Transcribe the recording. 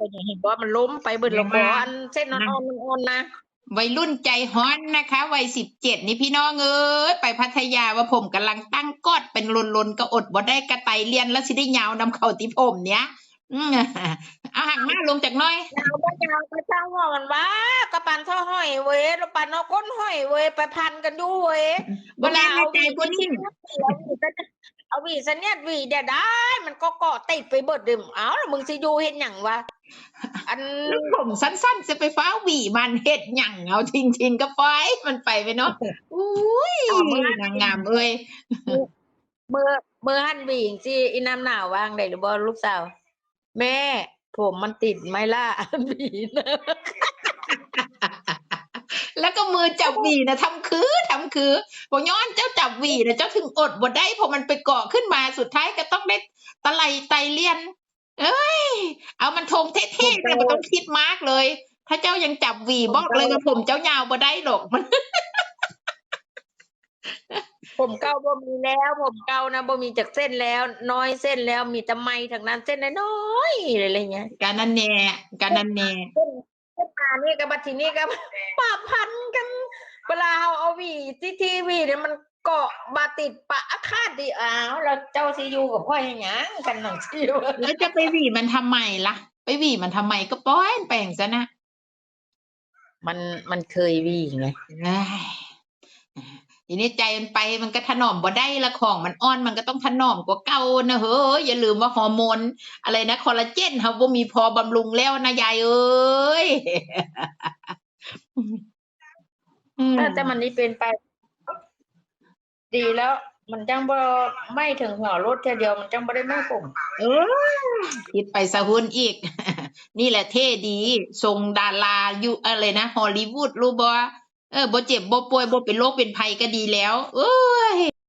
เป็นอย่างเห็นว่ามันล้มไปเบิดและบ่อันเส้นอ่อนๆมันอ่อนนะวัยรุ่นใจฮ้อนนะคะวัยสิบเจ็ดนี่พี่น้องเอ้ยไปพัทยาว่าผมกำลังตั้งกอดเป็นลนๆก็อดบ่ได้กระไตเรียนแล้วสิได้ยาวนำเข่าที่ผมเนี้ยอืมเอาห่างมาลงจากหน้อยยาวก็ยาวก็จ้างว่ามันว่ากระปันท่อห้อยเว้ยแล้วปันเอาก้นห้อยเว้ยไปพันกันดูเว้ยเวลาในใจบ่นิ่งเอาหวีสันเนี่ยหวีเดี๋ยวได้ มันก็เกาะติดไปเบิดเดิมเอาแล้วมึงสิอยู่เห็นหยังวะ อันแล้วผมสั้นๆจะไปฟ้าหวีมันเฮ็ดหยังเอาทิ้งๆก็ปล่อยมันไปไปเนาะอุ้ยนางงามเอ้ยเบอร์เบอร์หันหวีสิอีน้ำหนาววางได้หรือบ่ลูกสาว แม่ ผมมันติดไหมล่ะหวีนะแล้วก็มือจับหวีนะทำคือทำคือบอกย้อนเจ้าจับหวีนะเจ้าถึงอดบ่ได้เพราะมันไปเกาะขึ้นมาสุดท้ายก็ต้องได้ตะไลไตเลียน เอ้ย เอามันทงเท่ๆแต่มันต้องคิดมากเลย ถ้าเจ้ายังจับหวีบอกเลยว่าผมเจ้ายาวบ่ได้หรอกมัน ผมเก่าบ่มีแล้ว ผมเก่านะบ่มีจากเส้นแล้ว น้อยเส้นแล้วมีแต่ไม้ทางนั้นเส้นน้อยๆอะไรเงี้ยการนั่นแน่การนั่นแน่เส้นเส้นมานี่กับบัดทีนี้กับปะพันกัน เวลาเอาเอาหวีที่ทีวีเนี่ยมันเกาะบาติดปะอาคาดดีอ้าวแล้วเจ้าซียูกับพ่ออย่างยังกันหนังชิวแล้วจะไปหวีมันทำไมล่ะ ไปหวีมันทำไมก็ป้อยแปลงซะนะมันมันเคยหวีไงเอ้ยทีนี้ใจมันไปมันก็ถนอมบ่ได้ละของมันอ่อนมันก็ต้องถนอมกว่าเก่านะเฮ้ยอย่าลืมว่าฮอร์โมน อะไรนะคอลลาเจนเขาบ่มีพอบำรุงแล้วนะยายเอ้ย อืม แต่แต่มันนี่เป็นไป ดีแล้ว มันจังบ่ไม่ถึงหัวรถแค่เดียวมันจังบ่ได้แม่ผมเออคิดไปสะหุนอีก นี่แหละเท่ดีทรงดาราอยู่อะไรนะฮอลลีวูดรู้บ่เออบ่เจ็บบ่ป่วยบ่เป็นโรคเป็นภัยก็ดีแล้ว เอ้ย